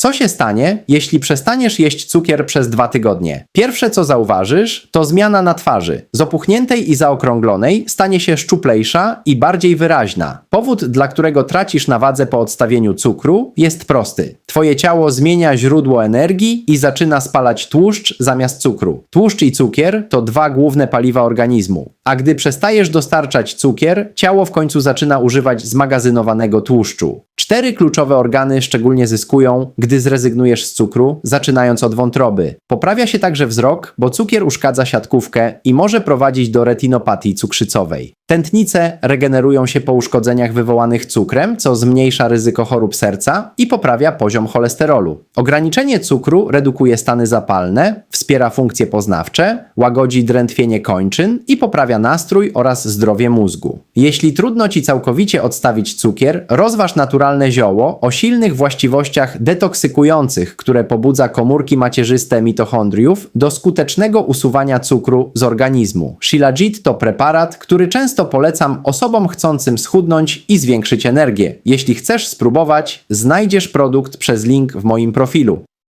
Co się stanie, jeśli przestaniesz jeść cukier przez dwa tygodnie? Pierwsze co zauważysz, to zmiana na twarzy. Z opuchniętej i zaokrąglonej stanie się szczuplejsza i bardziej wyraźna. Powód, dla którego tracisz na wadze po odstawieniu cukru, jest prosty. Twoje ciało zmienia źródło energii i zaczyna spalać tłuszcz zamiast cukru. Tłuszcz i cukier to dwa główne paliwa organizmu. A gdy przestajesz dostarczać cukier, ciało w końcu zaczyna używać zmagazynowanego tłuszczu. Cztery kluczowe organy szczególnie zyskują, gdy zrezygnujesz z cukru, zaczynając od wątroby. Poprawia się także wzrok, bo cukier uszkadza siatkówkę i może prowadzić do retinopatii cukrzycowej. Tętnice regenerują się po uszkodzeniach wywołanych cukrem, co zmniejsza ryzyko chorób serca i poprawia poziom cholesterolu. Ograniczenie cukru redukuje stany zapalne, wspiera funkcje poznawcze, łagodzi drętwienie kończyn i poprawia nastrój oraz zdrowie mózgu. Jeśli trudno ci całkowicie odstawić cukier, rozważ naturalne zioło o silnych właściwościach detoksykujących, które pobudza komórki macierzyste mitochondriów do skutecznego usuwania cukru z organizmu. Shilajit to preparat, który często polecam osobom chcącym schudnąć i zwiększyć energię. Jeśli chcesz spróbować, znajdziesz produkt przez link w moim profilu.